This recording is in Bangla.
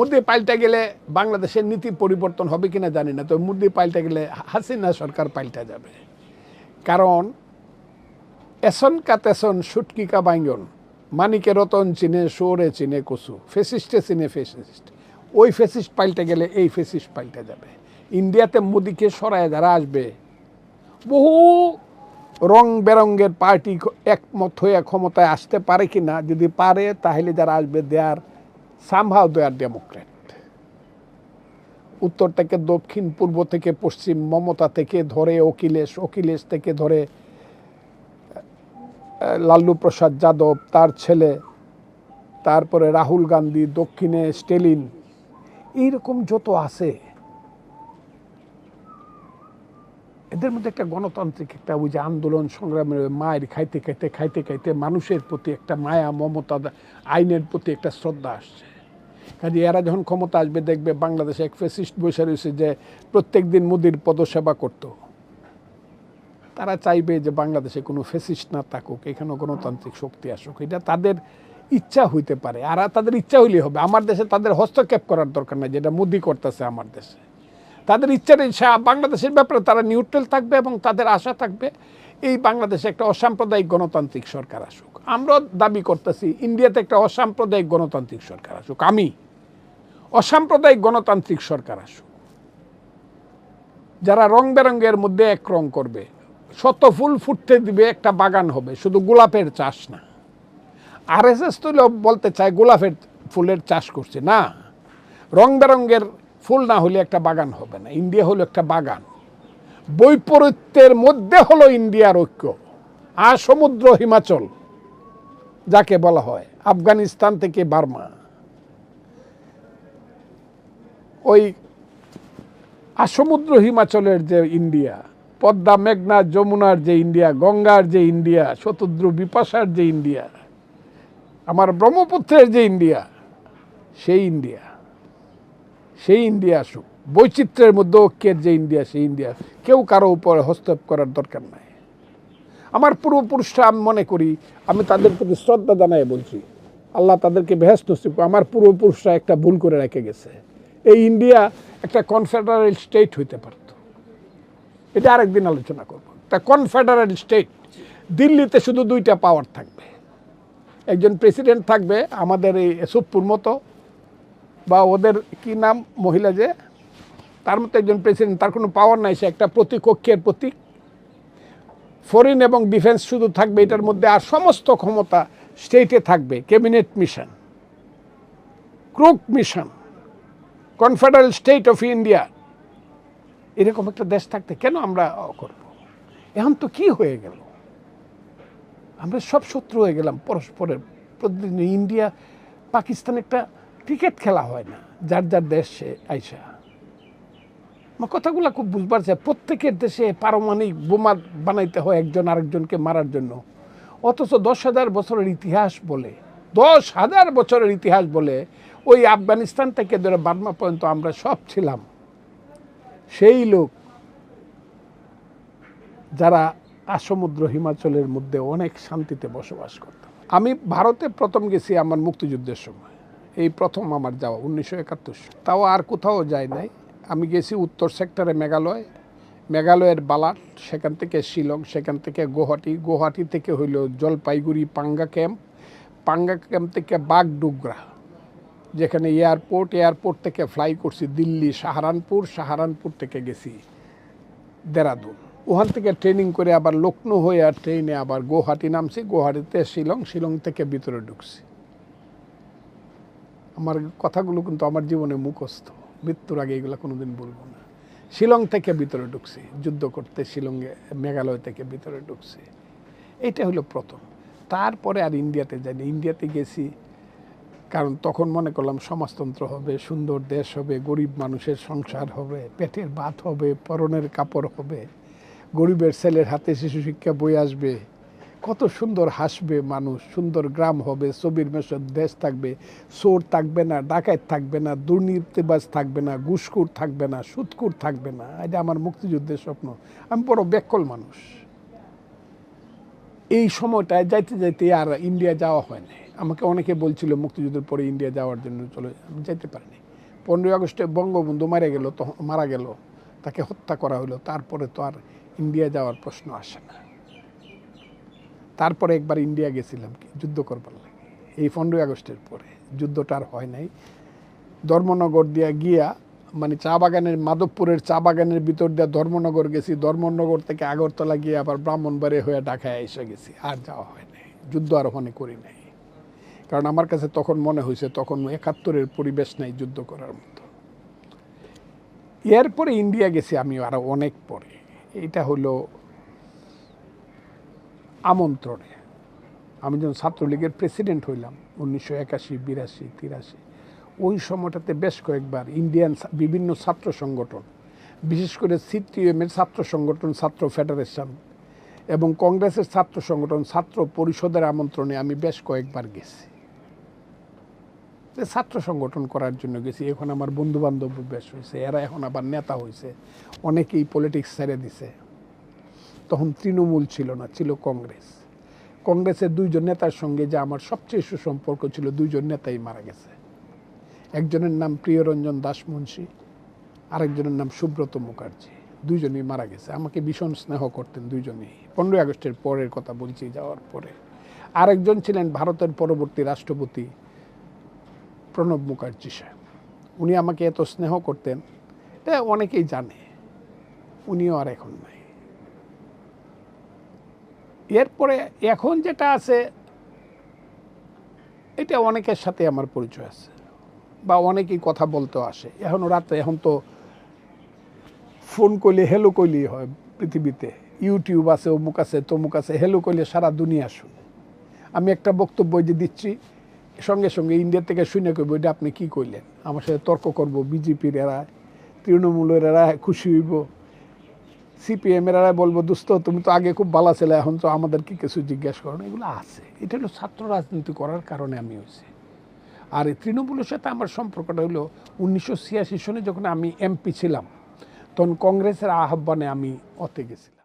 মোদি পাল্টে গেলে বাংলাদেশের নীতি পরিবর্তন হবে কিনা জানি না তো মোদি পাল্টে গেলে হাসিনা সরকার পাল্টে যাবে। কারণ এসন কা তেসন সুটকি কা বাইঙ্গন মানিকে রতন চিনে সোরে চিনে কসু, ফেসিস্টে চিনে ফেসিস্ট। ওই ফেসিস্ট পাল্টে গেলে এই ফেসিস্ট পাল্টে যাবে। ইন্ডিয়াতে মোদিকে সরায় যারা আসবে, বহু রং বেরঙ্গের পার্টি একমত হয়ে ক্ষমতায় আসতে পারে কি না যদি পারে, তাহলে যারা আসবে দেয়ার সামহাও দেয়ার ডেমোক্রেট উত্তর থেকে দক্ষিণ, পূর্ব থেকে পশ্চিম, মমতা থেকে ধরে, অখিলেশ অখিলেশ থেকে ধরে লাল্লু প্রসাদ যাদব, তার ছেলে, তারপরে রাহুল গান্ধী, দক্ষিণে স্টেলিন, এইরকম যত আছে, এদের মধ্যে একটা গণতান্ত্রিক একটা ওই যে আন্দোলন সংগ্রামের মায়ের খাইতে খাইতে খাইতে খাইতে মানুষের প্রতি একটা মায়া, মমতা, আইনের প্রতি একটা শ্রদ্ধা আসছে। কাজে এরা যখন ক্ষমতা আসবে, দেখবে বাংলাদেশে এক ফেসিস্ট বসে রয়েছে যে প্রত্যেক দিন মোদির পদসেবা করত। তারা চাইবে যে বাংলাদেশে কোনো ফেসিস্ট না থাকুক এখানে গণতান্ত্রিক শক্তি আসুক। এটা তাদের ইচ্ছা হইতে পারে। আর তাদের ইচ্ছা হইলেই হবে। আমার দেশে তাদের হস্তক্ষেপ করার দরকার নাই, যেটা মোদি করতেছে আমার দেশে। তাদের ইচ্ছা বাংলাদেশের ব্যাপারে তারা নিউট্রাল থাকবে এবং তাদের আশা থাকবে এই বাংলাদেশে একটা অসাম্প্রদায়িক গণতান্ত্রিক সরকার আসুক। আমরা দাবি করতেছি, ইন্ডিয়াতে একটা অসাম্প্রদায়িক গণতান্ত্রিক সরকার আসুক। আমি অসাম্প্রদায়িক গণতান্ত্রিক সরকার আসুক। যারা রং বেরঙ্গের মধ্যে এক রং করবে, শত ফুল ফুটতে দিবে, একটা বাগান হবে, শুধু গোলাপের চাষ না। আর এস এস তো বলতে চায় গোলাপের ফুলের চাষ করছে। না, রং বেরঙ্গের ফুল না হলে একটা বাগান হবে না। ইন্ডিয়া হলো একটা বাগান। বৈপরীত্যের মধ্যে হলো ইন্ডিয়ার ঐক্য। আর সমুদ্র হিমাচল, যাকে বলা হয় আফগানিস্তান থেকে বার্মা। ওই আসমুদ্র হিমাচলের যে ইন্ডিয়া, পদ্মা, মেঘনা, যমুনার যে ইন্ডিয়া, গঙ্গার যে ইন্ডিয়া, শতদ্র বিপাশার যে ইন্ডিয়া, আমার ব্রহ্মপুত্রের যে ইন্ডিয়া, সেই ইন্ডিয়া সেই ইন্ডিয়া আসুক। বৈচিত্র্যের মধ্যে ঐক্যের যে ইন্ডিয়া, সেই ইন্ডিয়া। কেউ কারও উপরে হস্তক্ষেপ করার দরকার নাই। আমার পূর্বপুরুষরা, আমি মনে করি, আমি তাদের প্রতি শ্রদ্ধা জানাই বলছি, আল্লাহ তাদেরকে বেহেস্ত আমার পূর্বপুরুষরা একটা ভুল করে রেখে গেছে। এই ইন্ডিয়া একটা কনফেডারেল স্টেট হইতে পারত। এটা আরেকদিন আলোচনা করব। তা কনফেডারেল স্টেট দিল্লিতে শুধু দুইটা পাওয়ার থাকবে। একজন প্রেসিডেন্ট থাকবে আমাদের এই সুপ্পুর মতো, বা ওদের কি নাম মহিলা যে, তার মতো একজন প্রেসিডেন্ট তার কোনো পাওয়ার নাই, সে একটা প্রতিকক্ষের প্রতীক। ফরেন এবং ডিফেন্স শুধু থাকবে, এটার মধ্যে আর সমস্ত ক্ষমতা স্টেটে থাকবে। Cabinet mission crook mission confederal state of India এরকম একটা দেশ থাকতে কেন আমরা করব? এখন তো কি হয়ে গেল? আমরা সব শত্রু হয়ে গেলাম পরস্পরের প্রতিদিন। ইন্ডিয়া, পাকিস্তান একটা ক্রিকেট খেলা হয় না, যার যার দেশে আইসা। আমার কথাগুলো খুব বুঝবার চাই, প্রত্যেকের দেশে পারমাণবিক বোমা বানাইতে হয় একজন আরেকজনকে মারার জন্য। অথচ দশ হাজার বছরের ইতিহাস বলে, দশ হাজার বছরের ইতিহাস বলে ওই আফগানিস্তান থেকে ধরে বার্মা পর্যন্ত আমরা সব ছিলাম। সেই লোক যারা আসমুদ্র হিমাচলের মধ্যে অনেক শান্তিতে বসবাস করতাম আমি ভারতে প্রথম গেছি আমার মুক্তিযুদ্ধের সময়। এই প্রথম আমার যাওয়া, উনিশশো একাত্তর তাও আর কোথাও যায় নাই। আমি গেছি উত্তর সেক্টরে মেঘালয়। মেঘালয়ের বালাট সেখান থেকে শিলং, সেখান থেকে গুয়াহাটি। গুয়াহাটি থেকে হইল জলপাইগুড়ি পাঙ্গা ক্যাম্প। পাঙ্গা ক্যাম্প থেকে বাগডুগরা। যেখানে এয়ারপোর্ট এয়ারপোর্ট থেকে ফ্লাই করছি দিল্লি, সাহারানপুর সাহারানপুর থেকে গেছি দেরাদুন। ওখান থেকে ট্রেনিং করে আবার লখনৌ হয়ে আর ট্রেনে আবার গৌহাটি নামছি, গুয়াহাটিতে শিলং শিলং থেকে ভিতরে ঢুকছি। আমার কথাগুলো কিন্তু আমার জীবনে মুখস্থ, মৃত্যুর আগে এগুলো কোনোদিন বলব না। শিলং থেকে ভিতরে ঢুকছি, যুদ্ধ করতে শিলংয়ে, মেঘালয় থেকে ভিতরে ঢুকছি। এইটা হলো প্রথম। তারপরে আর ইন্ডিয়াতে যাইনি। ইন্ডিয়াতে গেছি কারণ তখন মনে করলাম সমাজতন্ত্র হবে, সুন্দর দেশ হবে, গরিব মানুষের সংসার হবে, পেটের ভাত হবে, পরনের কাপড় হবে, গরিবের ছেলের হাতে শিশু শিক্ষা বই আসবে, কত সুন্দর হাসবে মানুষ, সুন্দর গ্রাম হবে, ছবির মেশর দেশ থাকবে, চোর থাকবে না, ডাকাত থাকবে না, দুর্নীতিবাজ থাকবে না, ঘুষখুর থাকবে না সুৎকুর থাকবে না, এটা আমার মুক্তিযুদ্ধের স্বপ্ন। আমি বড় ব্যাকল মানুষ। এই সময়টায় যাইতে যাইতে আর ইন্ডিয়া যাওয়া হয় না আমাকে অনেকে বলছিল মুক্তিযুদ্ধের পরে ইন্ডিয়া যাওয়ার জন্য চলে আমি যাইতে পারিনি। পনেরোই আগস্টে বঙ্গবন্ধু মারা গেল তখন মারা গেল, তাকে হত্যা করা হলো, তারপরে তো আর ইন্ডিয়া যাওয়ার প্রশ্ন আসে না। তারপরে একবার ইন্ডিয়া গেছিলাম, কি যুদ্ধ করবার লাগে। এই পনেরোই আগস্টের পরে, যুদ্ধটা আর হয় নাই। ধর্মনগর দিয়া গিয়া মানে চা বাগানের, মাধবপুরের চা বাগানের ভিতর দিয়ে ধর্মনগর গেছি, ধর্মনগর থেকে আগরতলা গিয়ে আবার ব্রাহ্মণবাড়ি হয়ে ঢাকায় এসে গেছি, আর যাওয়া হয় নাই, যুদ্ধ আর ওখানে করি নাই। কারণ আমার কাছে তখন মনে হয়েছে, তখন একাত্তরের পরিবেশ নাই যুদ্ধ করার মতো। এরপরে ইন্ডিয়া গেছি আমি আরও অনেক পরে। এটা হলো আমন্ত্রণে। আমি যখন ছাত্রলীগের প্রেসিডেন্ট হইলাম, উনিশশো একাশি, বিরাশি, তিরাশি, ওই সময়টাতে বেশ কয়েকবার ইন্ডিয়ান বিভিন্ন ছাত্র সংগঠন, বিশেষ করে সিটিএম এর ছাত্র সংগঠন, ছাত্র ফেডারেশন এবং কংগ্রেসের ছাত্র সংগঠন, ছাত্র পরিষদের আমন্ত্রণে আমি বেশ কয়েকবার গেছি। যে ছাত্র সংগঠন করার জন্য গেছি। এখন আমার বন্ধু বান্ধব বেশ হয়েছে এরা এখন আবার নেতা হয়েছে অনেকেই পলিটিক্স ছেড়ে দিছে। তখন তৃণমূল ছিল না, ছিল কংগ্রেস। কংগ্রেসের দুইজন নেতার সঙ্গে যে আমার সবচেয়ে সুসম্পর্ক ছিল, দুইজন নেতাই মারা গেছে। একজনের নাম প্রিয়রঞ্জন দাস মুন্সী আরেকজনের নাম সুব্রত মুখার্জি। দুইজনই মারা গেছে। আমাকে ভীষণ স্নেহ করতেন দুইজনেই। পনেরোই আগস্টের পরের কথা বলছি যাওয়ার পরে। আরেকজন ছিলেন ভারতের পরবর্তী রাষ্ট্রপতি প্রণব মুখার্জি সাহেব। উনি আমাকে এত স্নেহ করতেন, এটা অনেকেই জানে, উনিও আর এখন নাই। এরপরে এখন যেটা আছে, এটা অনেকের সাথে আমার পরিচয় আছে, বা অনেকেই কথা বলতে আসে। এখন রাতে, এখন তো ফোন করলে হেলো কইলেই হয় পৃথিবীতে। ইউটিউব আছে, অমুক আছে, তমুক আছে হেলো কইলে সারা দুনিয়া শুনে। আমি একটা বক্তব্য যে দিচ্ছি সঙ্গে সঙ্গে ইন্ডিয়া থেকে শুনে কইব, এটা আপনি কি কইলেন? আমার সাথে তর্ক করব, বিজেপির এরা, তৃণমূলের এরা খুশি হইব। সিপিএম এরা বলব, দোস্ত, তুমি তো আগে খুব ভালো ছিলে, এখন তো আমাদের কি কিছু জিজ্ঞেস করো এগুলো আছে। এটা হলো ছাত্র রাজনীতি করার কারণে আমি হয়েছি। আর এই তৃণমূলের সাথে আমার সম্পর্কটা হলো উনিশশো ছিয়াশি সনে যখন আমি এমপি ছিলাম, তখন কংগ্রেসের আহ্বানে আমি অতে গেছিলাম।